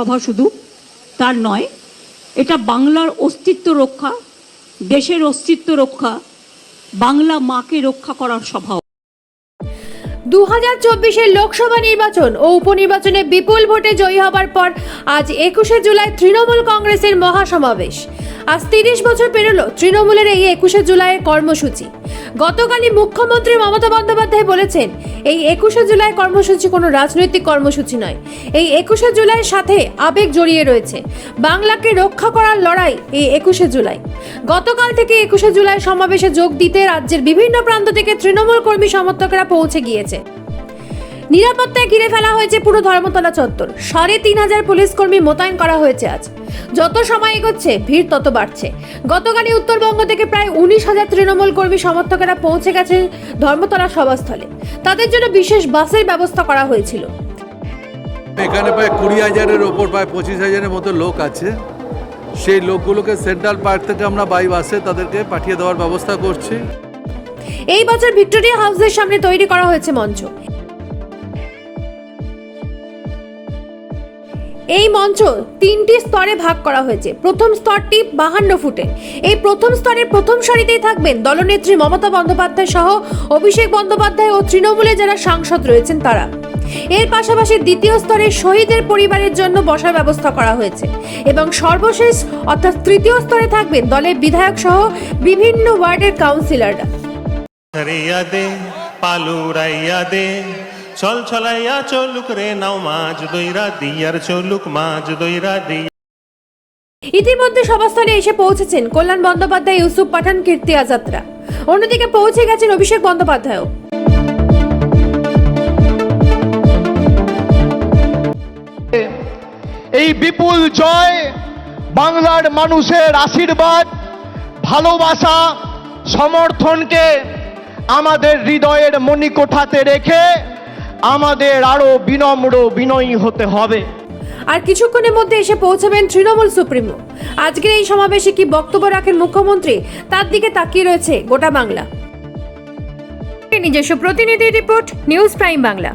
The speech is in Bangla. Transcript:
সভা শুধু তার নয়, এটা বাংলার অস্তিত্ব রক্ষা, দেশের অস্তিত্ব রক্ষা, বাংলা মাকে রক্ষা করার সভা। দু হাজার চব্বিশের লোকসভা নির্বাচন ও উপনির্বাচনে বিপুল ভোটে জয়ী হবার পর আজ একুশে জুলাই তৃণমূল কংগ্রেসের মহাসমাবেশ। আজ তিরিশ বছর পেরোলো তৃণমূলের এই একুশে জুলাইয়ের কর্মসূচি। গতকালই মুখ্যমন্ত্রী মমতা বন্দ্যোপাধ্যায় বলেছেন, এই একুশে জুলাই কর্মসূচি কোনো রাজনৈতিক কর্মসূচি নয়। এই একুশে জুলাইয়ের সাথে আবেগ জড়িয়ে রয়েছে। বাংলাকে রক্ষা করার লড়াই এই একুশে জুলাই। গতকাল থেকে একুশে জুলাই সমাবেশে যোগ দিতে রাজ্যের বিভিন্ন প্রান্ত থেকে তৃণমূল কর্মী সমর্থকরা পৌঁছে গিয়েছে। নিরাপত্তায় ঘিরে ফেলা হয়েছে পুরো ধর্মতলা চত্বর। সাড়ে তিন হাজার পুলিশ কর্মী মোতায়েন করা হয়েছে আজ। যত সময় এগোচ্ছে ভিড় তত বাড়ছে। গতকালই উত্তরবঙ্গ থেকে প্রায় উনিশ হাজার তৃণমূল কর্মী সমর্থকেরা পৌঁছে গেছেন ধর্মতলা সভাস্থলে। তাদের জন্য বিশেষ বাসের ব্যবস্থা করা হয়েছিল। এখানে প্রায় কুড়ি হাজারের ওপর প্রায় পঁচিশ হাজারের মতো লোক আছে। সেই লোকগুলোকে সেন্ট্রাল পার্ক থেকে আমরা বাই বাসে তাদেরকে পাঠিয়ে দেওয়ার ব্যবস্থা করছি। এই বছর ভিক্টোরিয়া হাউসের সামনে তৈরি করা হয়েছে মঞ্চ। এই মঞ্চ তিনটি স্তরে ভাগ করা হয়েছে। প্রথম স্তরটি বাহান্ন ফুটে। এই প্রথম স্তরের প্রথম সারিতেই থাকবেন দলনেত্রী মমতা বন্দ্যোপাধ্যায় সহ অভিষেক বন্দ্যোপাধ্যায় ও তৃণমূলে যারা সাংসদ রয়েছেন তারা। এর পাশাপাশি দ্বিতীয় স্তরে শহীদের পরিবারের জন্য বসার ব্যবস্থা করা হয়েছে এবং সর্বশেষ অর্থাৎ তৃতীয় স্তরে থাকবেন দলের বিধায়ক সহ বিভিন্ন ওয়ার্ডের কাউন্সিলররা। চল ছলাইয়া চলুক রে নাও মাছ দইরা দিয়ার চলুক মাছ দইরা দি ইতিমধ্যে সভাস্থলে এসে পৌঁছেছেন কল্যাণ বন্দ্যোপাধ্যায় ইউসুফ পাঠান কীর্তি আজাদরা। অন্যদিকে পৌঁছে গেছেন অভিষেক বন্দ্যোপাধ্যায়ও। এই বিপুল জয় বাংলার মানুষের আশীর্বাদ ভালোবাসা সমর্থনকে আমাদের হৃদয়ের মণিকোঠাতে রেখে আমাদের আরও বিনম্র বিনয়ী হতে হবে। আর কিছুক্ষণের মধ্যে এসে পৌঁছাবেন তৃণমূল সুপ্রিমো। আজকের এই সমাবেশে কি বক্তব্য রাখেন মুখ্যমন্ত্রী? তার দিকে তাকিয়ে রয়েছে গোটা বাংলা। নিজস্ব প্রতিনিধি রিপোর্ট, নিউজ প্রাইম বাংলা।